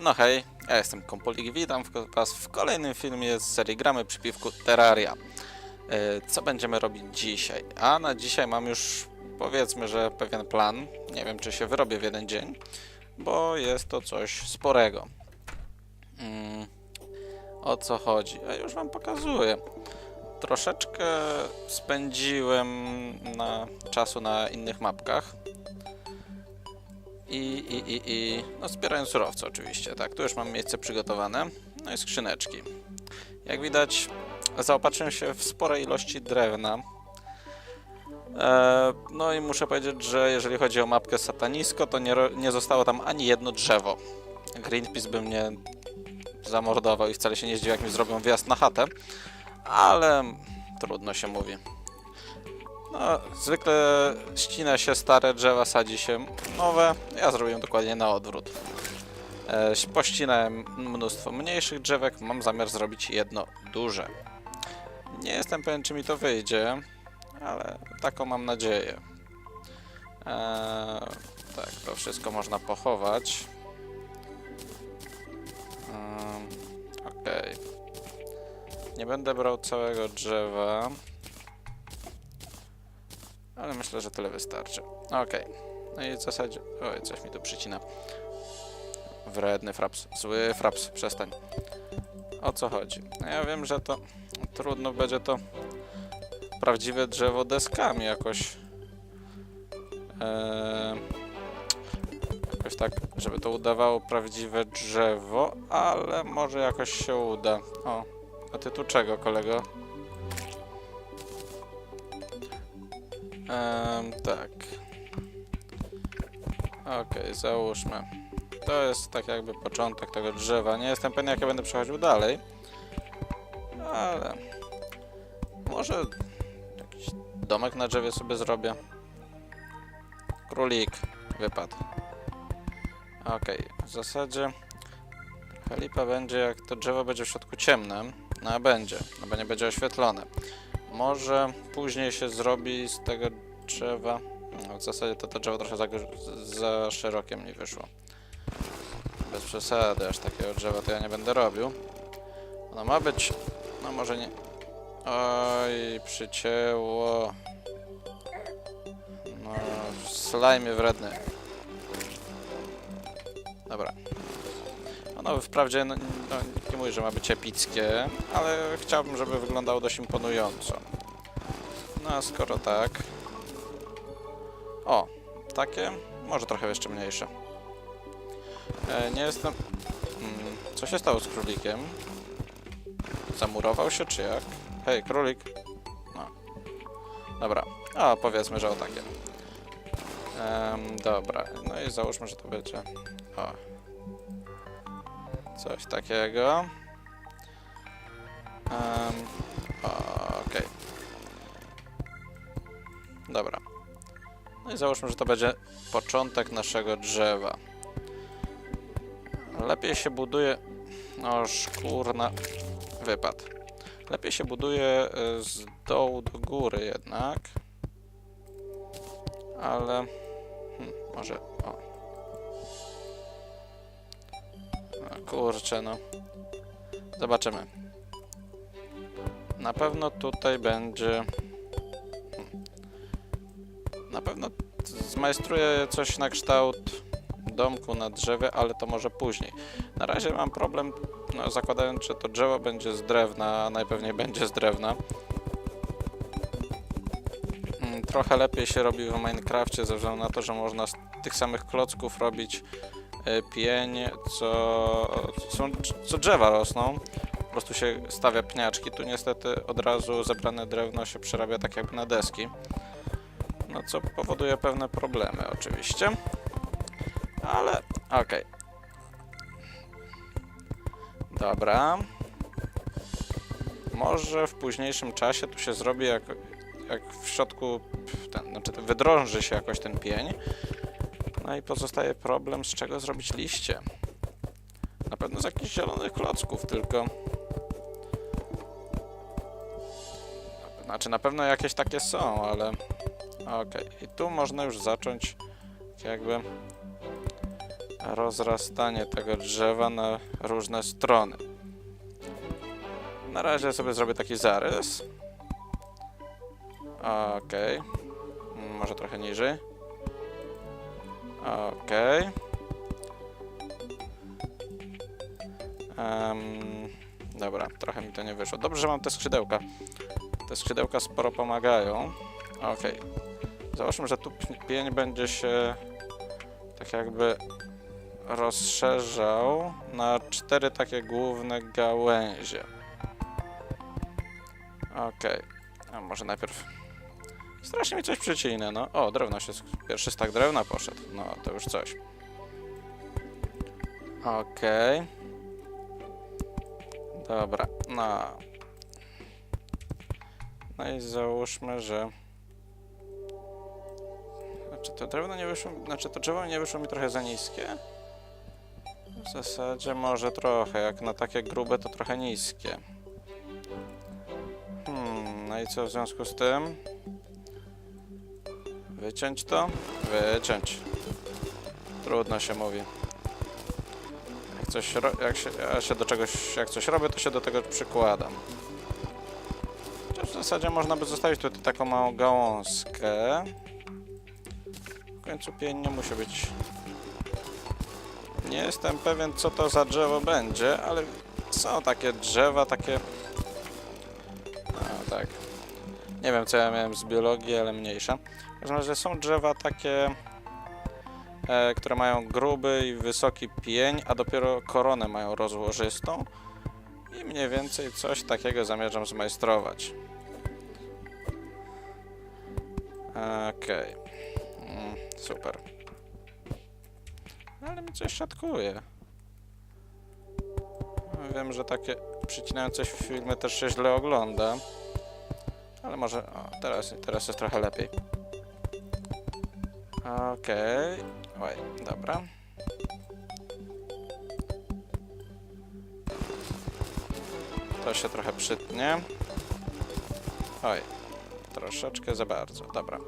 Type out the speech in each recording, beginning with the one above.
No hej, ja jestem Kompolik, witam Was w kolejnym filmie z serii Gramy przy piwku Terraria. E, Co będziemy robić dzisiaj? A na dzisiaj mam już powiedzmy, że pewien plan. Nie wiem, czy się wyrobię w jeden dzień, bo jest to coś sporego. Mm, o co chodzi? A już Wam pokazuję. Troszeczkę spędziłem na czasu na innych mapkach. I, i, i, i no zbierając surowce oczywiście, tak, tu już mam miejsce przygotowane, no i skrzyneczki. Jak widać, zaopatrzyłem się w spore ilości drewna. E, no i muszę powiedzieć, że jeżeli chodzi o mapkę Satanisko, to nie, nie zostało tam ani jedno drzewo. Greenpeace by mnie zamordował i wcale się nie zdziwił, jak mi zrobią wjazd na chatę, ale trudno się mówi. No, zwykle ścina się stare drzewa, sadzi się nowe. Ja zrobiłem dokładnie na odwrót. E, pościnałem mnóstwo mniejszych drzewek, mam zamiar zrobić jedno duże. Nie jestem pewien, czy mi to wyjdzie, ale taką mam nadzieję. E, tak, to wszystko można pochować. Um, Okej. Nie będę brał całego drzewa. Ale myślę, że tyle wystarczy. Okej. No i w zasadzie... Oj, coś mi tu przycina. Wredny fraps. Zły fraps, przestań. O co chodzi? No Ja wiem, że to... Trudno będzie to... Prawdziwe drzewo deskami jakoś... Eee, jakoś tak, żeby to udawało prawdziwe drzewo, ale może jakoś się uda. O, a ty tu czego, kolego? Em, tak. Okej, załóżmy. To jest tak jakby początek tego drzewa. Nie jestem pewien, jak ja będę przechodził dalej. Ale... Może jakiś domek na drzewie sobie zrobię. Królik wypadł. Okej, w zasadzie trochę lipa będzie, jak to drzewo będzie w środku ciemne. No a będzie, no bo nie będzie oświetlone. Może później się zrobi z tego drzewa. No, w zasadzie to to drzewo trochę za, za szerokie mi wyszło. Bez przesady, aż takiego drzewa to ja nie będę robił. Ono ma być. No może nie. Oj, przycięło. No, slajmie wredny. Dobra. Ono wprawdzie no, no, nie mówi, że ma być epickie, ale chciałbym, żeby wyglądało dość imponująco. No a skoro tak... O, takie? Może trochę jeszcze mniejsze. E, nie jestem... Mm, co się stało z królikiem? Zamurował się czy jak? Hej, królik! No. Dobra. A, powiedzmy, że o takie. Em, dobra, no i załóżmy, że to będzie... O. Coś takiego. Um, Okej. Dobra. No i załóżmy, że to będzie początek naszego drzewa. Lepiej się buduje... No szkurna... Wypad. Lepiej się buduje y, z dołu do góry jednak. Ale... Hmm, może... O. No, kurczę, no. Zobaczymy. Na pewno tutaj będzie... Na pewno zmajstruję coś na kształt domku na drzewie, ale to może później. Na razie mam problem, no, zakładając, że to drzewo będzie z drewna, a najpewniej będzie z drewna. Mm, Trochę lepiej się robi w Minecrafcie ze względu na to, że można z tych samych klocków robić e, pień, co, co, co drzewa rosną. Po prostu się stawia pniaczki. Tu niestety od razu zebrane drewno się przerabia tak jakby na deski. No co powoduje pewne problemy oczywiście. Ale okej. Dobra. Może w późniejszym czasie tu się zrobi jak, jak w środku ten, znaczy wydrąży się jakoś ten pień. No i pozostaje problem, z czego zrobić liście. Na pewno z jakichś zielonych klocków, tylko... Znaczy, na pewno jakieś takie są, ale... Okej, i tu można już zacząć jakby rozrastanie tego drzewa na różne strony. Na razie sobie zrobię taki zarys. Mm, Może trochę niżej. Okej. Em, dobra, trochę mi to nie wyszło. Dobrze, że mam te skrzydełka. Te skrzydełka sporo pomagają. Okej. Załóżmy, że tu pień będzie się tak jakby rozszerzał na cztery takie główne gałęzie. Okej. A może najpierw... Strasznie mi coś przycina, no. O, drewno się... Pierwszy stak drewna poszedł. No, to już coś. Okej. Dobra, no. No i załóżmy, że... To drewno nie wyszło... Znaczy to drzewo nie wyszło mi trochę za niskie? W zasadzie może trochę, jak na takie grube to trochę niskie. Hmm, no i co w związku z tym? Wyciąć to? Wyciąć. Trudno się mówi. Jak coś, jak się, ja się do czegoś, jak coś robię, to się do tego przykładam. W zasadzie można by zostawić tutaj taką małą gałązkę. Końcu pień nie musi być nie jestem pewien, co to za drzewo będzie, ale są takie drzewa, takie... A, tak. Nie wiem, co ja miałem z biologii, ale mniejsza. W każdym razie są drzewa takie, e, które mają gruby i wysoki pień, a dopiero koronę mają rozłożystą. I mniej więcej coś takiego zamierzam zmajstrować. Okej. Mm, super. Ale mi coś szatkuje. Wiem, że takie przycinające filmy też się źle ogląda. Ale może... O, teraz, teraz jest trochę lepiej. Okej. Oj, dobra. To się trochę przytnie. Oj, troszeczkę za bardzo. Dobra.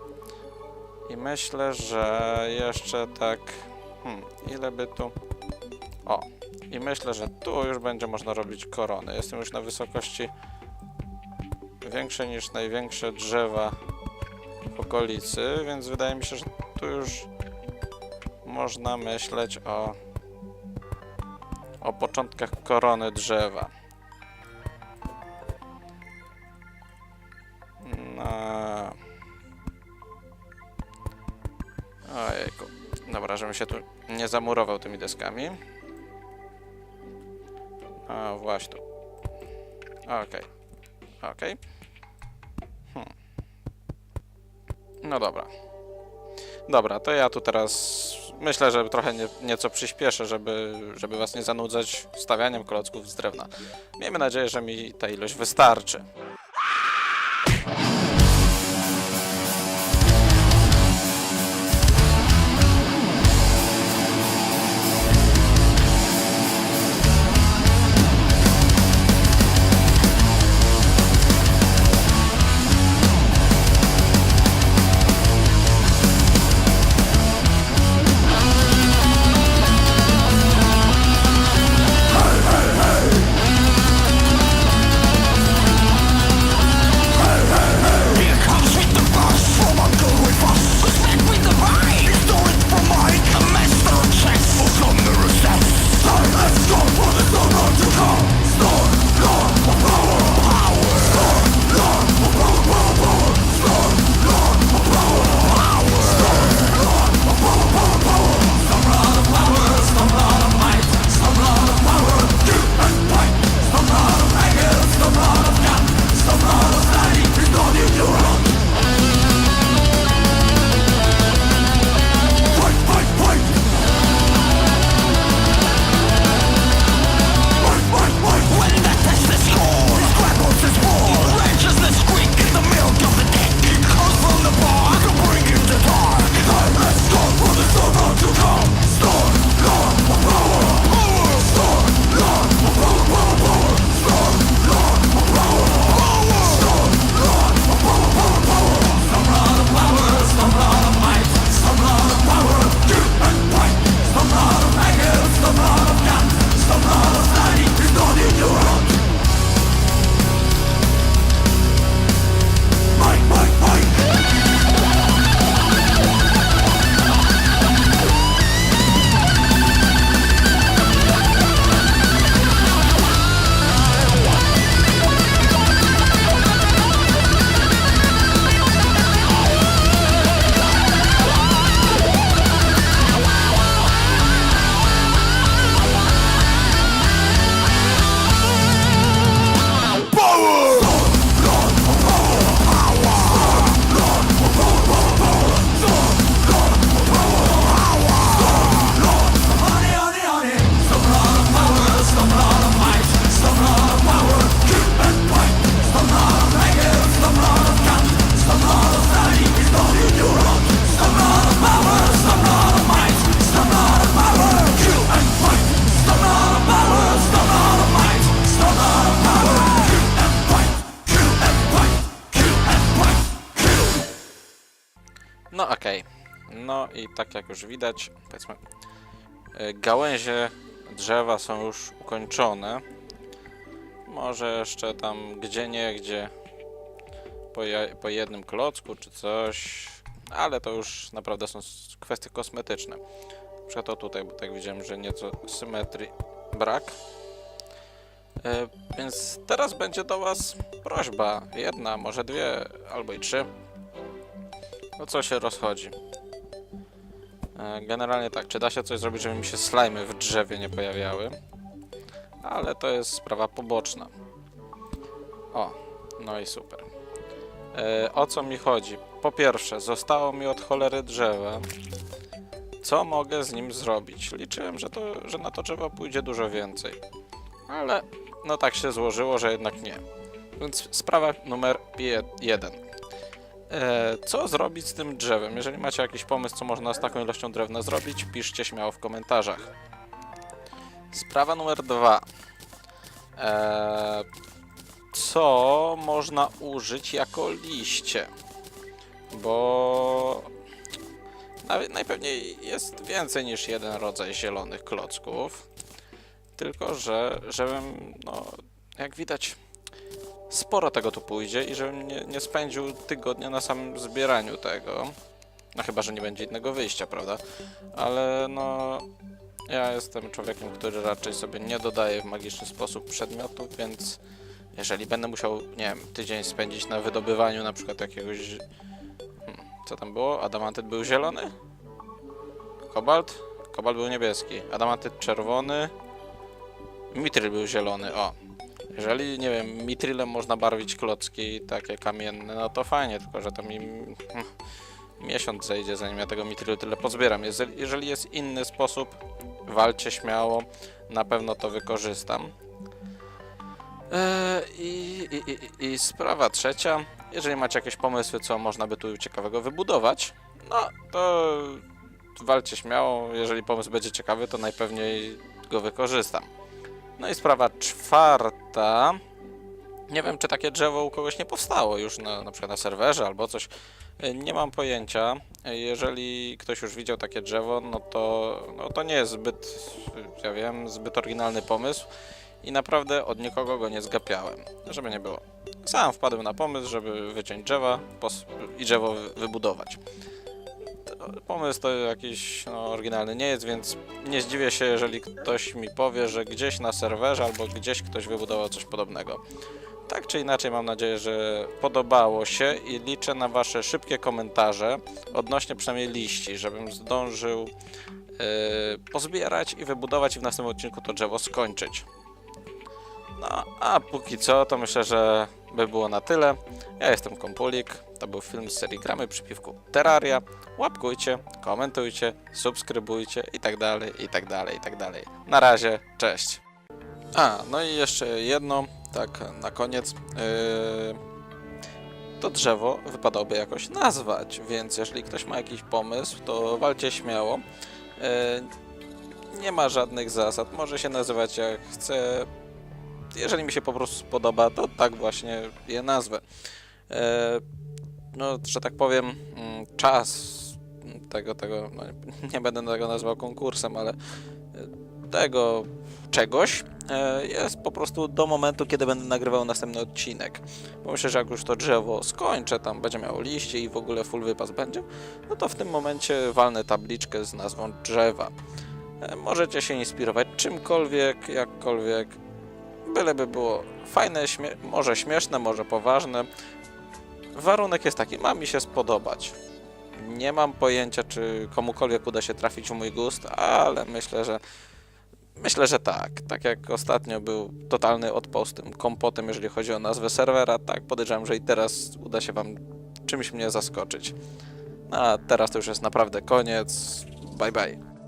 I myślę, że jeszcze tak... Hmm, ile by tu... O, i myślę, że tu już będzie można robić korony. Jestem już na wysokości większej niż największe drzewa w okolicy, więc wydaje mi się, że tu już można myśleć o o początkach korony drzewa. No. Żebym się tu nie zamurował tymi deskami. A, właśnie. Okej. Okej. Hmm. No dobra. Dobra, to ja tu teraz myślę, że trochę nie, nieco przyspieszę, żeby, żeby was nie zanudzać stawianiem klocków z drewna. Miejmy nadzieję, że mi ta ilość wystarczy. I tak jak już widać, powiedzmy, y, gałęzie drzewa są już ukończone. Może jeszcze tam gdzie nie, gdzie po, po jednym klocku czy coś, ale to już naprawdę są kwestie kosmetyczne. Na przykład to tutaj, bo tak widziałem, że nieco symetrii brak. E, więc teraz będzie do Was prośba. Jedna, może dwie, albo i trzy. O co się rozchodzi? E, generalnie tak, czy da się coś zrobić, żeby mi się slajmy w drzewie nie pojawiały? Ale to jest sprawa poboczna. O, no i super. E, o co mi chodzi? Po pierwsze, zostało mi od cholery drzewa. Co mogę z nim zrobić? Liczyłem, że, to, że na to drzewo pójdzie dużo więcej. Ale no tak się złożyło, że jednak nie. Więc sprawa numer je- jeden. E, co zrobić z tym drzewem? Jeżeli macie jakiś pomysł, co można z taką ilością drewna zrobić, piszcie śmiało w komentarzach. Sprawa numer dwa. E, co można użyć jako liście? Bo naj- najpewniej jest więcej niż jeden rodzaj zielonych klocków. Tylko, że żebym, no, jak widać, sporo tego tu pójdzie i żebym nie, nie spędził tygodnia na samym zbieraniu tego. No chyba, że nie będzie innego wyjścia, prawda? Ale no, ja jestem człowiekiem, który raczej sobie nie dodaje w magiczny sposób przedmiotów, więc jeżeli będę musiał, nie wiem, tydzień spędzić na wydobywaniu na przykład jakiegoś... Hmm, co tam było? Adamantyt był zielony? Kobalt? Kobalt był niebieski. Adamantyt czerwony. Mitryl był zielony, o. Jeżeli, nie wiem, mitrylem można barwić klocki takie kamienne, no to fajnie, tylko że to mi miesiąc zejdzie, zanim ja tego mitrylu tyle pozbieram. Jeżeli, jest inny sposób, walcie śmiało, na pewno to wykorzystam. Eee, i, i, i, I sprawa trzecia, jeżeli macie jakieś pomysły, co można by tu ciekawego wybudować, no to walcie śmiało, jeżeli pomysł będzie ciekawy, to najpewniej go wykorzystam. No i sprawa czwarta. Nie wiem, czy takie drzewo u kogoś nie powstało już na, na przykład na serwerze albo coś. Nie mam pojęcia. Jeżeli ktoś już widział takie drzewo, no to, no to nie jest zbyt, ja wiem, zbyt oryginalny pomysł i naprawdę od nikogo go nie zgapiałem, żeby nie było. Sam wpadłem na pomysł, żeby wyciąć drzewa i drzewo wy- wybudować. Pomysł to jakiś no, oryginalny nie jest, więc nie zdziwię się, jeżeli ktoś mi powie, że gdzieś na serwerze albo gdzieś ktoś wybudował coś podobnego. Tak czy inaczej, mam nadzieję, że podobało się i liczę na Wasze szybkie komentarze odnośnie przynajmniej liści, żebym zdążył yy, pozbierać i wybudować i w następnym odcinku to drzewo skończyć. No, a póki co, to myślę, że by było na tyle. Ja jestem Kompulik, to był film z serii Gramy przy piwku Terraria. Łapkujcie, komentujcie, subskrybujcie i tak dalej, i tak dalej, i tak dalej. Na razie, cześć. A, no i jeszcze jedno, tak na koniec. Yy, to drzewo wypadałoby jakoś nazwać, więc jeżeli ktoś ma jakiś pomysł, to walcie śmiało. Yy, nie ma żadnych zasad, może się nazywać jak chce. Jeżeli mi się po prostu spodoba, to tak właśnie je nazwę. Yy, no, że tak powiem, mm, czas tego, tego, no, nie będę tego nazwał konkursem, ale y, tego czegoś e, jest po prostu do momentu, kiedy będę nagrywał następny odcinek. Bo myślę, że jak już to drzewo skończę, tam będzie miało liście i w ogóle full wypas będzie, no to w tym momencie walnę tabliczkę z nazwą drzewa. E, Możecie się inspirować czymkolwiek, jakkolwiek, byleby było fajne, śmie może śmieszne, może poważne. Warunek jest taki, ma mi się spodobać. Nie mam pojęcia, czy komukolwiek uda się trafić w mój gust, ale myślę, że myślę, że tak. Tak jak ostatnio był totalny odpał tym kompotem, jeżeli chodzi o nazwę serwera, tak podejrzewam, że i teraz uda się wam czymś mnie zaskoczyć. A teraz to już jest naprawdę koniec. Bye bye.